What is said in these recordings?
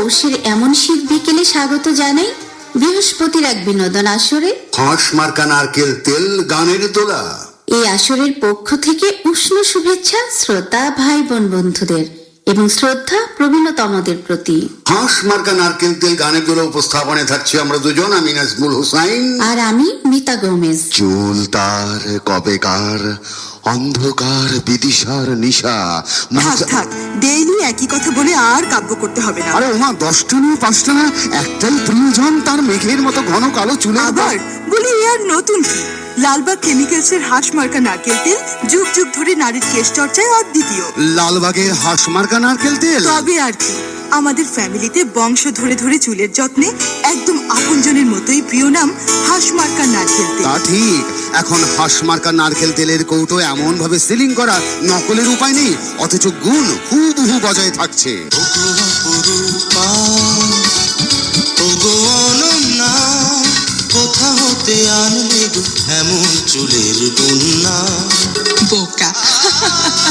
পৌষের এমন শীত বিকেলে স্বাগত জানাই বৃহস্পতির এক বিনোদন আসরে। হাঁস মার্কা নারকেল তেল গানের তোলা এই আসরের পক্ষ থেকে উষ্ণ শুভেচ্ছা শ্রোতা ভাই বোন বন্ধুদের এবং শ্রদ্ধা প্রবীণতমদের প্রতি। হাঁস মার্কা নারকেল তেল গানের তোলা উপস্থাপনে থাকছি আমরা দুজন আমি নাজমুল হুসাইন। আর আমি মিতা গোমেজ। চুল তার কবেকার অন্ধকার বিদিশার নিশা। থাক থাক ডেইলি একই কথা বলে আর কাব্য করতে হবে না। আরে ওমা দশটা নিয়ে পাঁচটা না? একটাই প্রিয়জন তার মেঘের মতো ঘন কালো চুলে আবার বলি এ আর নতুন কি? লালবাগ কেমিক্যালস এর হাঁস মার্কা নারকেল তেল যুগ যুগ ধরে নারীর কেশ চর্চায় অদ্বিতীয়। লালবাগের হাঁস মার্কা নারকেল তেল। তবে আর কি আমাদের ফ্যামিলিতে বংশ ধরে ধরে চুলের যত্নে একদম আপনজনের মতোই প্রিয় নাম হাঁস মার্কা নারকেল তেল। তা ঠিক। এখন হাঁস মার্কা নারকেল তেলের কৌটো এমন ভাবে সিলিং করা নকলের উপায় নেই অথচ গুণ হুবহু বজায় থাকছে। ওগো কোথা হতে আনলে এমন চুলের বন্যা? বোকা।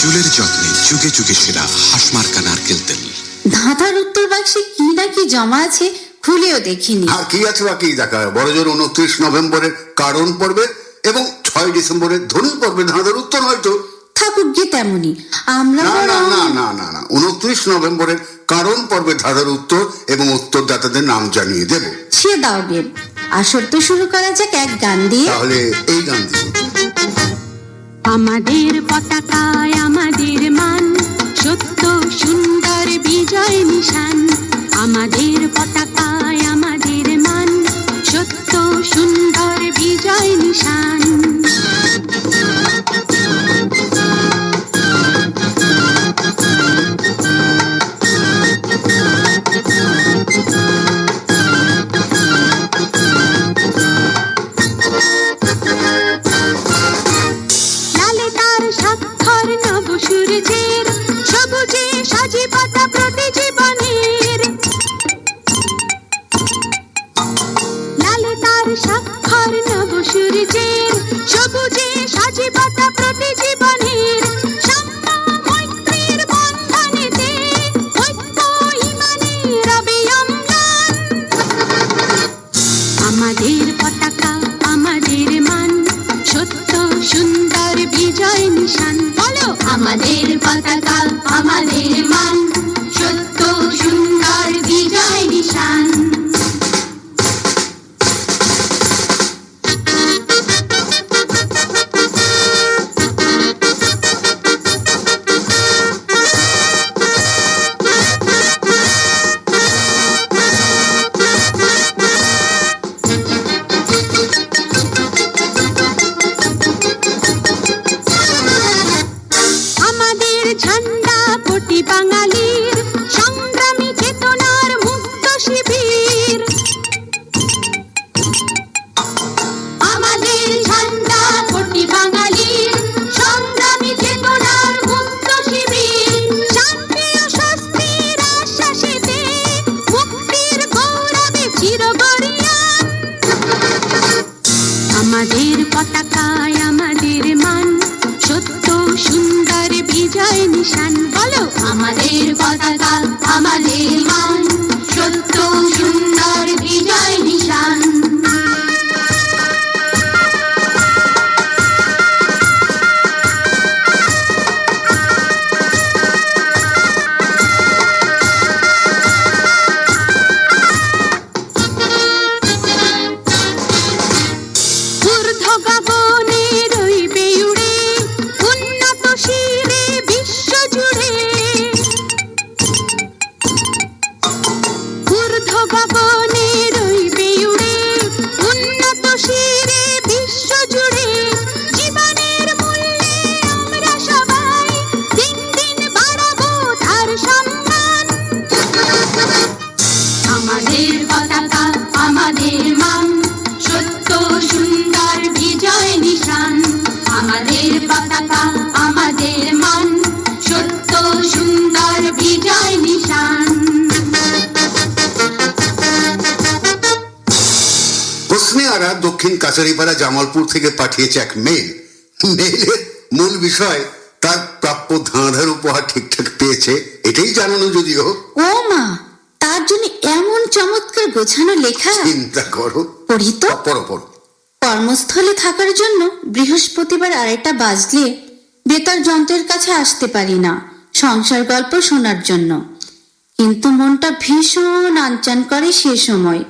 চুলের যত্নে যুগে যুগে সেরা হাসমার্কা নারকেল তেল। ধাঁধার উত্তর বাক্সে কি না কি জমা আছে খুলেও দেখিনি। আর কি আছে বাকি দেখা? বড়জোর উনত্রিশ নভেম্বরের কারণ পর্বে এবং ছয় ডিসেম্বরের ধনু পর্বে ধাঁধার উত্তর হয়তো। থাকুক গে তেমনি। আমরা না না না না না না। উনত্রিশ নভেম্বরের কারণ পর্বে ধাঁধার উত্তর এবং উত্তরদাতাদের নাম জানিয়ে দেব। সে দাও গে আসর তো শুরু করা যাক এক গান দিয়ে। তাহলে এই গান দিয়ে। আমাদের পতাকায় আমাদের মান সত্য সুন্দর নিশান বলো আমাদের পতাকা আমাদের মান। আমাদের কাছারিপাড়া জামালপুর থেকে পাঠিয়েছে এক মেল মেলের মূল বিষয় তার প্রাপ্য ধাঁধার উপহার ঠিকঠাক পেয়েছে এটাই জানানো যদিও। ও মা তার জন্য এমন চমৎকার গোছানো লেখা। চিন্তা করো। পড়ি তো। পড়ো পড়ো। কর্মস্থলে থাকার জন্য বৃহস্পতিবার আড়াইটা বাজলে বেতার যন্ত্রের কাছে আসতে পারি না সংসার গল্প শোনার জন্য। কিন্তু মনটা ভীষণ আনচান করে সে সময়।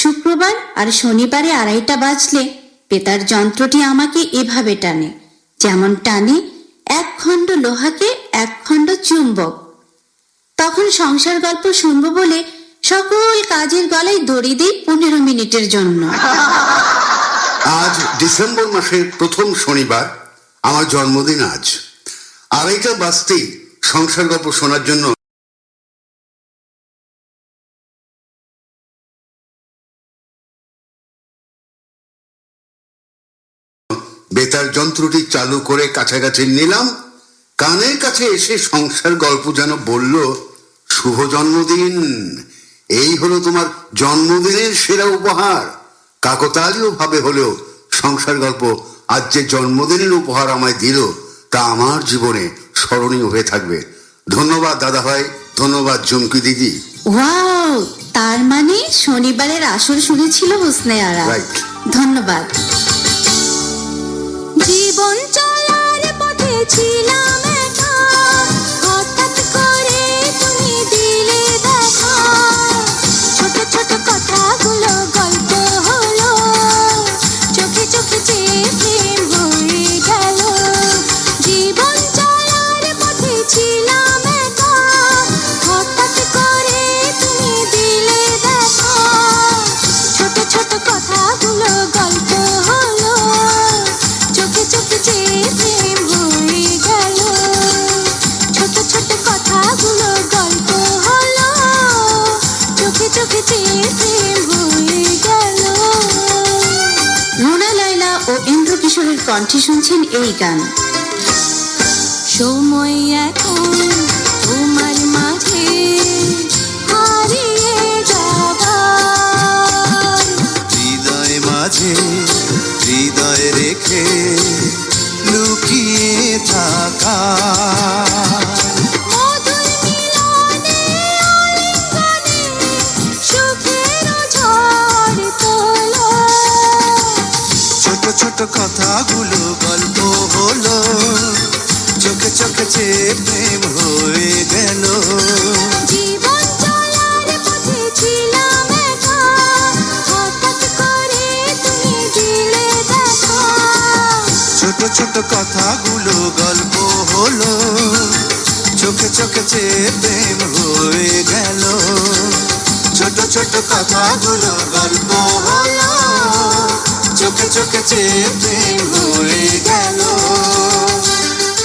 শুক্রবার আর শনিবারে আড়াইটা বাজলে বেতার যন্ত্রটি আমাকে এভাবে টানে। যেমন টানে, এক খণ্ড লোহাকে, এক খণ্ড চুম্বক। তখন সংসার গল্প শুনব বলে সকল কাজের গলায় দড়ি দিই পনেরো মিনিটের জন্য। আজ ডিসেম্বর মাসের প্রথম শনিবার, আমার জন্মদিন আজ। আড়াইটা বাজতেই সংসার গল্প শোনার জন্য বেতার যন্ত্রটি চালু করে কাছাকাছি নিলাম। কানের কাছে এসে সংসার গল্প যেন বলল শুভ জন্মদিন। এই হলো তোমার জন্মদিনের সেরা উপহার। কাকতালীয় ভাবে হলেও সংসার গল্প আজ যে জন্মদিনের উপহার আমায় দিল তা আমার জীবনে স্মরণীয় হয়ে থাকবে। ধন্যবাদ দাদা ভাই ধন্যবাদ জুমকি দিদি। ওয়াও তার মানে শনিবারের আসর শুনেছিল হোসনে আরা। ধন্যবাদ। জীবন চলার পথে ছিলাম কণ্ঠে শুনছেন এই গান। সময় এখন তোমার মাঝে হারিয়ে যাবার। হৃদয় মাঝে হৃদয় রেখে লুকিয়ে থাকা ছোট কথাগুলো গল্প হলো। চোখে চোখে চেয়ে প্রেম হয়ে গেল। ছোট ছোট কথাগুলো গল্প হলো। চোখে চোখে চেয়ে প্রেম হয়ে গেল। ছোট ছোট কথাগুলো গল্প হলো। চোখে চোখে চেয়ে হয়ে গেল।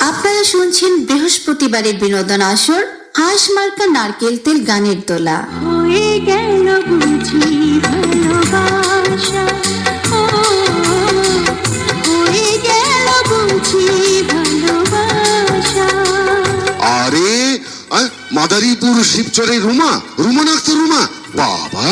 আপনারা শুনছেন বৃহস্পতিবারের বিনোদন আসর হাঁস মার্কা নারকেল তেল গানের দোলা। হয়ে গেল বুঝি ভালোবাসা। ও, হয়ে গেল বুঝি ভালোবাসা। আরে মাদারীপুর শিবচরে রুমা রুমা নাকতে রুমা? বাবা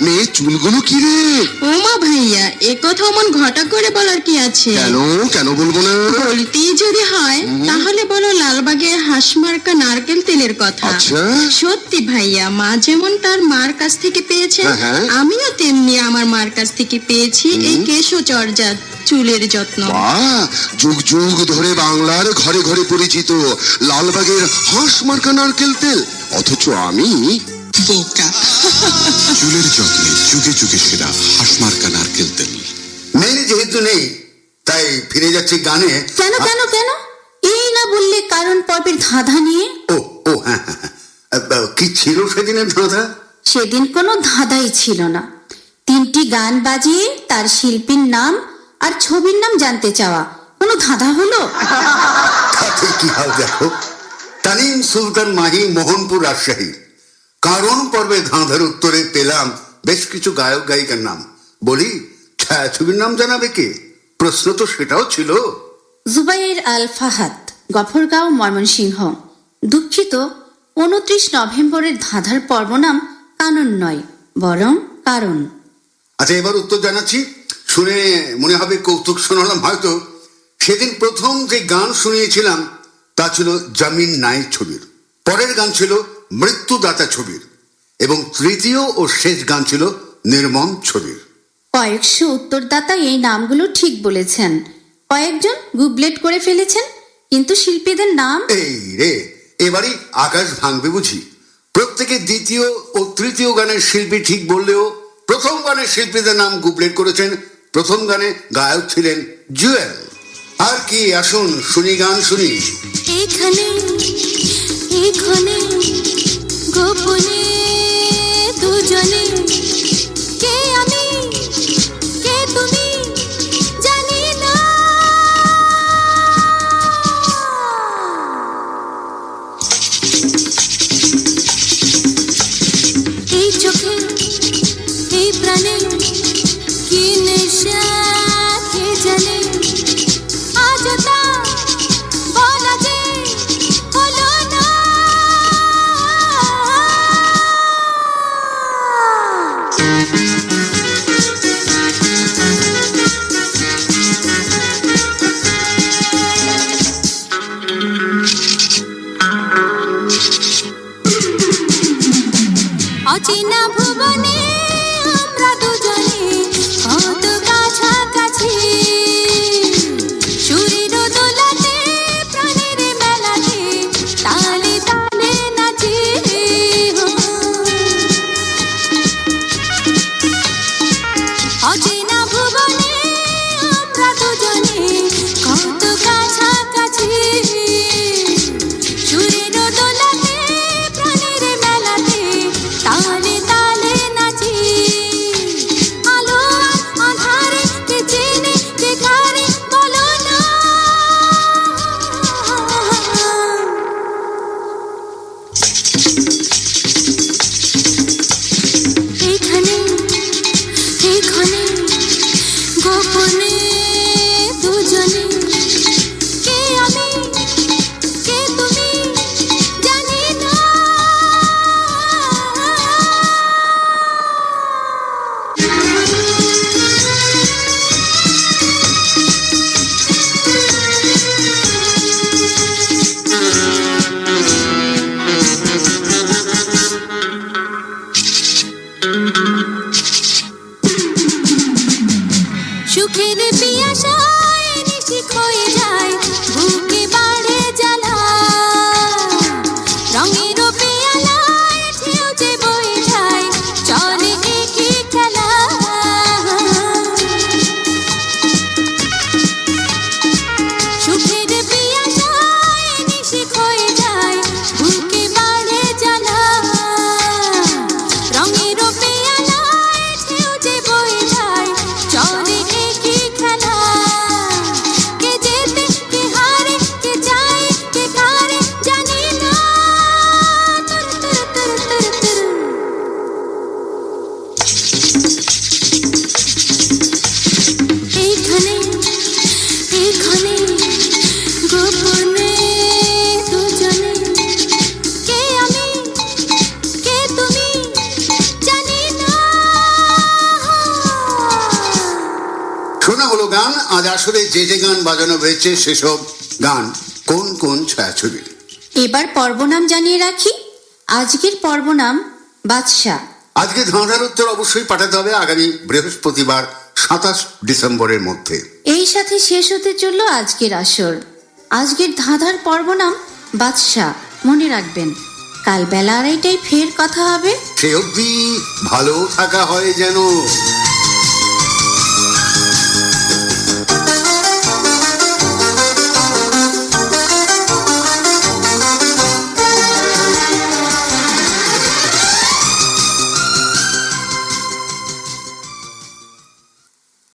মেয়ে চুলগুলো কি রে? ওমা ভাইয়া এ কথা অমন ঘটা করে বলার কি আছে? কেন? কেন বলব না? বলতেই যদি হয় তাহলে বলো লালবাগের হাঁসমার্কা নারকেল তেলের কথা। আচ্ছা। সত্যি ভাইয়া মা যেমন তার মার কাছ থেকে পেয়েছে হ্যাঁ, হ্যাঁ। আমিও তেমনি আমার মার কাছ থেকে পেয়েছি এই কেশো চর্যা চুলের যত্ন। যুগ যুগ ধরে বাংলার ঘরে ঘরে পরিচিত লালবাগের হাঁস মার্কা নারকেল তেল। অথচ আমি বোকা। চুলের যত্নে যুগে যুগে সেরা হাসমার্কা নারকেল তেল। মেয়ে যেহেতু নেই তাই ফিরে যাচ্ছি গানে। কেন কেন কেন? এই না বললে কারণ পর্বের ধাঁধা নিয়ে? ও ও হ্যাঁ হ্যাঁ হ্যাঁ। কি ছিল সেদিনের ধাঁধা? সেদিন কোনো ধাঁধাই ছিল না। তিনটি গান বাজিয়ে তার শিল্পীর নাম আর ছবির নাম জানতে চাওয়া। কোনো ধাঁধা হলো? তাতে কি হাল দেখো? তানিম সুলতান মাহি মোহনপুর রাজশাহী। কারণ পর্বে ধাঁধার উত্তরে পেলাম বেশ কিছু গায়ক গায়িকার নাম। বলি ছায়াছবির নাম জানাবে কে? প্রশ্ন তো সেটাও ছিল। জুবাইর আল ফাহাদ গফরগাঁও ময়মনসিংহ। দুঃখিত উনত্রিশ নভেম্বরের ধাঁধার পর্ব নাম কানন নয় বরং কারণ। আচ্ছা এবার উত্তর জানাচ্ছি। শুনে মনে হবে কৌতুক শোনালাম হয়তো। সেদিন প্রথম যে গান শুনিয়েছিলাম তা ছিল জামিন নাই ছবির। পরের গান ছিল মৃত্যুদাতা ছবির এবং তৃতীয় ও শেষ গান ছিল নির্মম ছবির। কয়েকশো উত্তরদাতা এই নামগুলো ঠিক বলেছেন। কয়েকজন গুবলেট করে ফেলেছেন কিন্তু শিল্পীদের নাম? এই রে এবারই আকাশ ভাঙবে বুঝি। প্রত্যেকে দ্বিতীয় ও তৃতীয় গানের শিল্পী ঠিক বললেও প্রথম গানের শিল্পীদের নাম গুবলেট করেছেন প্রথম গানে গায়ক ছিলেন জুয়েল। আর কি আসুন শুনি গান শুনি। এখানে এখানে গোপনে দুজনে কে আমি কে তুমি জানি না। এই চোখে অচেনা ভুবনে সুখের আজ আসলে যে যে গান বাজানো হয়েছে সেসব গান কোন কোন ছায়াছবির এবার পর্বনাম জানিয়ে রাখি। আজকের পর্বনাম বাদশাহ। আজকে ধাঁধার উত্তর অবশ্যই পাঠাতে হবে আগামী বৃহস্পতিবার সাতাশ ডিসেম্বরের মধ্যে। এই সাথে শেষ হতে চলল আজকের আসর। আজকের ধাঁধার পর্বনাম বাদশাহ। মনে রাখবেন কাল বেলা আড়াইটায় ফের কথা হবে। সে অবধি ভালো থাকা হয় যেন।